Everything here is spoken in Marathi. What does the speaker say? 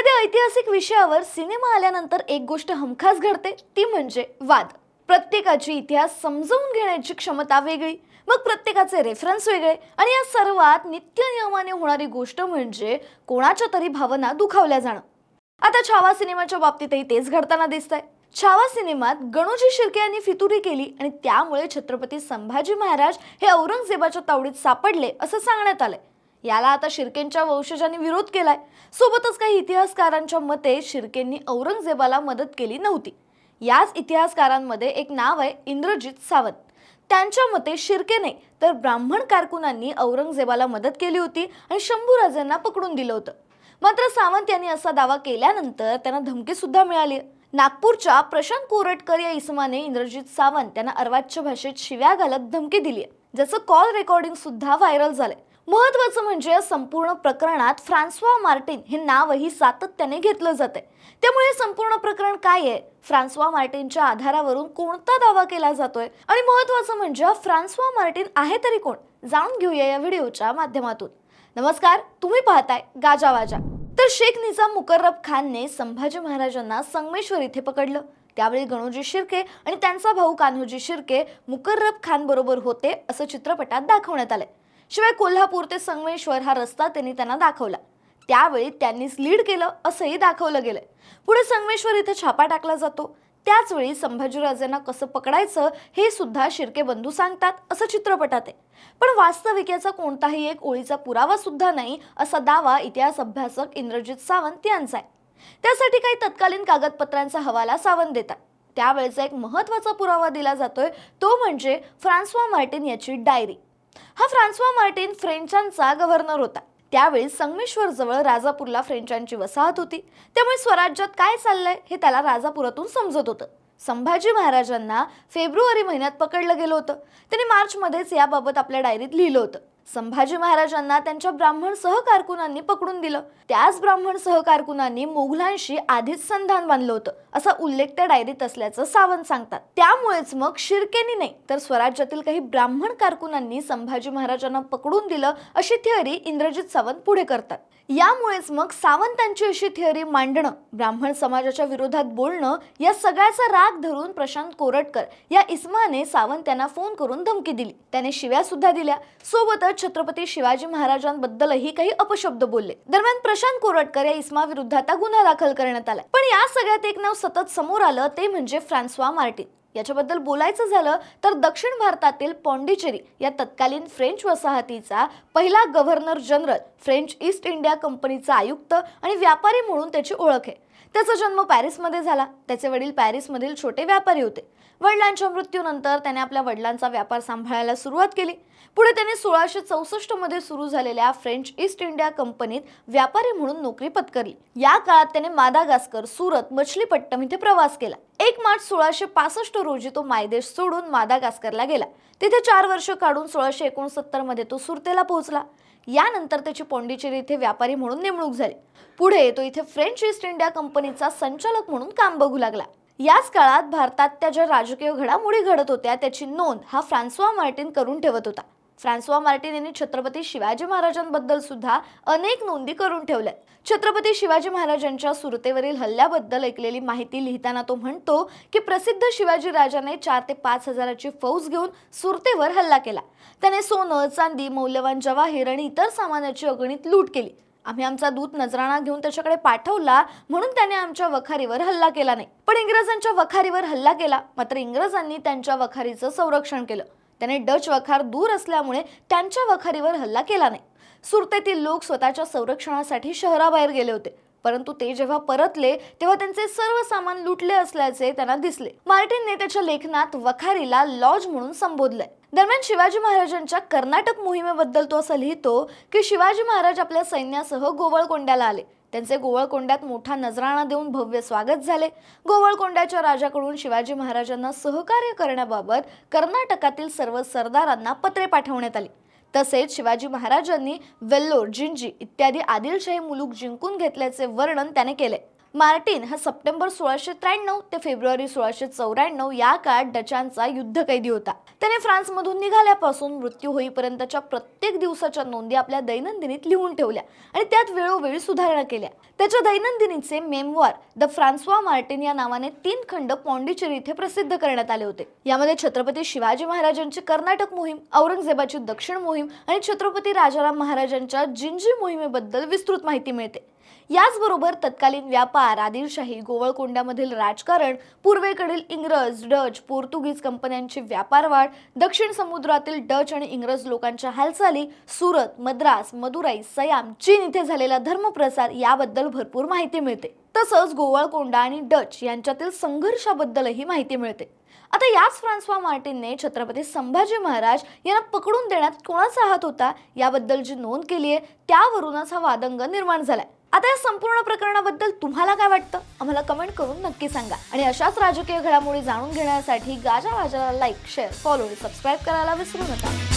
एखाद्या ऐतिहासिक विषयावर सिनेमा आल्यानंतर एक गोष्ट हमखास घडते ती म्हणजे वाद. प्रत्येकाची इतिहास समजवून घेण्याची क्षमता वेगळी मग प्रत्येकाचे रेफरन्स वेगळे आणि या सर्वात नित्यनियमाने होणारी गोष्ट म्हणजे कोणाच्या तरी भावना दुखावल्या जाणं. आता छावा सिनेमाच्या बाबतीतही तेच घडताना दिसतंय. छावा सिनेमात गणोजी शिर्के यांनी फितुरी केली आणि त्यामुळे छत्रपती संभाजी महाराज हे औरंगजेबाच्या तावडीत सापडले असं सांगण्यात आलंय. याला आता शिर्केंच्या वंशजांनी विरोध केलाय. सोबतच काही इतिहासकारांच्या मते शिर्केंनी औरंगजेबाला मदत केली नव्हती. याच इतिहासकारांमध्ये एक नाव आहे इंद्रजित सावंत. त्यांच्या मते शिर्केने तर ब्राह्मण कारकुनांनी औरंगजेबाला मदत केली होती आणि शंभूराजांना पकडून दिलं होतं. मात्र सावंत यांनी असा दावा केल्यानंतर त्यांना धमकीसुद्धा मिळाली. नागपूरच्या प्रशांत कोरटकर या इसमाने इंद्रजित सावंत यांना अर्वाच्य भाषेत शिव्या घालत धमकी दिली ज्याचं कॉल रेकॉर्डिंग सुद्धा व्हायरल झालंय. महत्वाचं म्हणजे संपूर्ण प्रकरणात फ्रान्सवा मार्टिन हे नावही सातत्याने घेतलं जाते त्यामुळे हे संपूर्ण प्रकरण काय आहे? फ्रान्सवा मार्टिनच्या आधारावरून कोणता दावा केला जातोय? आणि महत्वाचं म्हणजे फ्रान्सवा मार्टिन आहे तरी कोण? जाणून घेऊया या व्हिडिओच्या माध्यमातून. नमस्कार तुम्ही पाहताय गाजावाजा तर शेख निजाम मुकर्रब खानने संभाजी महाराजांना संगमेश्वर इथे पकडलं. त्यावेळी गणोजी शिर्के आणि त्यांचा भाऊ कान्होजी शिर्के मुकर्रब खान बरोबर होते असं चित्रपटात दाखवण्यात आलंय. शिवाय कोल्हापूर ते संगमेश्वर हा रस्ता त्यांनी त्यांना दाखवला. त्यावेळी त्यांनीच लीड केलं असंही दाखवलं गेलंय. पुढे संगमेश्वर इथे छापा टाकला जातो. त्याचवेळी संभाजीराजेंना कसं पकडायचं हे सुद्धा शिर्के बंधू सांगतात असं चित्रपटात आहे. पण वास्तविक याचा कोणताही एक ओळीचा पुरावा सुद्धा नाही असा दावा इतिहास अभ्यासक इंद्रजित सावंत यांचा आहे. त्यासाठी काही तत्कालीन कागदपत्रांचा हवाला सावंत देतात. त्यावेळेचा एक महत्त्वाचा पुरावा दिला जातोय तो म्हणजे फ्रान्सवा मार्टिन याची डायरी. हा फ्रान्सवा मार्टिन फ्रेंचांचा गव्हर्नर होता. त्यावेळी संगमेश्वर जवळ राजापूरला फ्रेंचांची वसाहत होती. त्यामुळे स्वराज्यात काय चाललंय हे त्याला राजापुरातून समजत होतं. संभाजी महाराजांना फेब्रुवारी महिन्यात पकडलं गेलं होतं. त्यांनी मार्चमध्येच याबाबत आपल्या डायरीत लिहिलं होतं. संभाजी महाराजांना त्यांच्या ब्राह्मण सहकारकुनांनी पकडून दिलं. त्याच ब्राह्मण सहकारकुनांनी मुघलांशी आधीच संधान बांधलं होतं असा उल्लेख त्या डायरीत असल्याचं सावंत सांगतात. त्यामुळेच मग शिर्केनी नाही तर स्वराज्यातील काही ब्राह्मण कारकुनांनी संभाजी महाराजांना पकडून दिलं अशी थिअरी इंद्रजित सावंत पुढे करतात. यामुळेच मग सावंतांची अशी थिअरी मांडणं ब्राह्मण समाजाच्या विरोधात बोलणं या सगळ्याचा राग धरून प्रशांत कोरटकर या इस्माने सावंत यांना फोन करून धमकी दिली. त्याने शिव्या सुद्धा दिल्या. सोबतच छत्रपती शिवाजी महाराजांबद्दलही काही अपशब्द बोलले. दरम्यान प्रशांत कोरटकर या इस्मा विरुद्ध आता गुन्हा दाखल करण्यात आला पण या सगळ्यात एक नाव सतत समोर आलं ते म्हणजे फ्रान्सवा मार्टिन. याच्याबद्दल बोलायचं झालं तर दक्षिण भारतातील पॉंडिचेरी या तत्कालीन फ्रेंच वसाहतीचा पहिला governor general French East India कंपनीचा आयुक्त आणि व्यापारी म्हणून त्याची ओळख आहे. त्याचा जन्म पॅरिसमध्ये झाला. त्याचे वडील पॅरिसमधील छोटे व्यापारी होते. वडिलांच्या मृत्यूनंतर त्याने आपल्या वडिलांचा व्यापार सांभाळायला सुरुवात केली. पुढे त्याने सोळाशे चौसष्टमध्ये सुरू झालेल्या फ्रेंच ईस्ट इंडिया कंपनीत व्यापारी म्हणून नोकरी पत्करली. या काळात त्याने मादागास्कर सुरत मछलीपट्टम इथे प्रवास केला. एक मार्च सोळाशे पासष्ट रोजी तो मायदेश सोडून मादागास्करला गेला. तिथे चार वर्ष काढून सोळाशे एकोणसत्तरमध्ये तो सुरतेला पोहोचला. यानंतर त्याची पॉंडिचेरी इथे व्यापारी म्हणून नेमणूक झाली. पुढे तो इथे फ्रेंच ईस्ट इंडिया कंपनीचा संचालक म्हणून काम बघू लागला. याच काळात भारतात त्या ज्या राजकीय घडामोडी घडत होत्या त्याची नोंद हा फ्रान्सवा मार्टिन करून ठेवत होता. फ्रान्सवा मार्टिन यांनी छत्रपती शिवाजी महाराजांबद्दल सुद्धा अनेक नोंदी करून ठेवल्या छत्रपती शिवाजी महाराजांच्या सुरतेवरील हल्ल्याबद्दल ऐकलेली माहिती लिहिताना तो म्हणतो की प्रसिद्ध शिवाजी राजाने चार ते पाच हजाराची फौज घेऊन सुरतेवर हल्ला केला. त्याने सोनं चांदी मौल्यवान जवाहीर आणि इतर सामानाची अगणित लूट केली. आम्ही आमचा दूत नजराणा घेऊन त्याच्याकडे पाठवला म्हणून त्याने आमच्या वखारीवर हल्ला केला नाही. पण इंग्रजांच्या वखारीवर हल्ला केला. मात्र इंग्रजांनी त्यांच्या वखारीचं संरक्षण केलं. त्याने डच वखार दूर असल्यामुळे त्यांच्या वखारीवर हल्ला केला नाही. सुरतेतील लोक स्वतःच्या संरक्षणासाठी शहराबाहेर गेले होते. परंतु ते जेव्हा परतले तेव्हा त्यांचे सर्व सामान लुटले असल्याचे त्यांना दिसले. मार्टिनने त्याच्या लेखनात वखारीला लॉज म्हणून संबोधलंय. दरम्यान शिवाजी महाराजांच्या कर्नाटक मोहिमेबद्दल तो असं लिहितो की शिवाजी महाराज आपल्या सैन्यासह गोवळकोंड्याला आले. त्यांचे गोवळकोंड्यात मोठा नजराणा देऊन भव्य स्वागत झाले. गोवळकोंड्याच्या राजाकडून शिवाजी महाराजांना सहकार्य करण्याबाबत कर्नाटकातील सर्व सरदारांना पत्रे पाठवण्यात आली. तसेच शिवाजी महाराजांनी वेल्लोर जिंजी इत्यादी आदिलशाही मुलूक जिंकून घेतल्याचे वर्णन त्याने केले. मार्टिन हा सप्टेंबर सोळाशे त्र्याण्णव ते फेब्रुवारी सोळाशे चौऱ्याण्णव या काळात डचांचा युद्धकैदी होता. त्याने फ्रान्समधून निघाल्यापासून मृत्यू होईपर्यंतच्या प्रत्येक दिवसाच्या नोंदी आपल्या दैनंदिनीत लिहून ठेवल्या आणि त्यात वेळोवेळी सुधारणा केल्या. त्याच्या दैनंदिनीचे मेमवार द फ्रान्सवा मार्टिन या नावाने तीन खंड पॉंडिचेरी इथे प्रसिद्ध करण्यात आले होते. यामध्ये छत्रपती शिवाजी महाराजांची कर्नाटक मोहीम औरंगजेबाची दक्षिण मोहीम आणि छत्रपती राजाराम महाराजांच्या जिंजी मोहिमेबद्दल विस्तृत माहिती मिळते. याचबरोबर तत्कालीन व्यापार आदिलशाही गोवळकोंड्यामधील राजकारण पूर्वेकडील इंग्रज डच पोर्तुगीज कंपन्यांची व्यापार वाढ दक्षिण समुद्रातील डच आणि इंग्रज लोकांच्या हालचाली सुरत मद्रास मदुराई सयाम चीन इथे झालेला धर्मप्रसार याबद्दल भरपूर माहिती मिळते. तसंच गोवळकोंडा आणि डच यांच्यातील संघर्षाबद्दलही माहिती मिळते. आता याच फ्रान्सवा मार्टिनने छत्रपती संभाजी महाराज यांना पकडून देण्यात कोणाचा हात होता? याबद्दल जी नोंद केली आहे त्यावरूनच हा वादंग निर्माण झालाय. आता या संपूर्ण प्रकरणाबद्दल तुम्हाला काय वाटतं? आम्हाला कमेंट करून नक्की सांगा. आणि अशाच राजकीय घडामोडी जाणून घेण्यासाठी गाजा वाजाला लाईक शेअर फॉलो सबस्क्राईब करायला विसरू नका.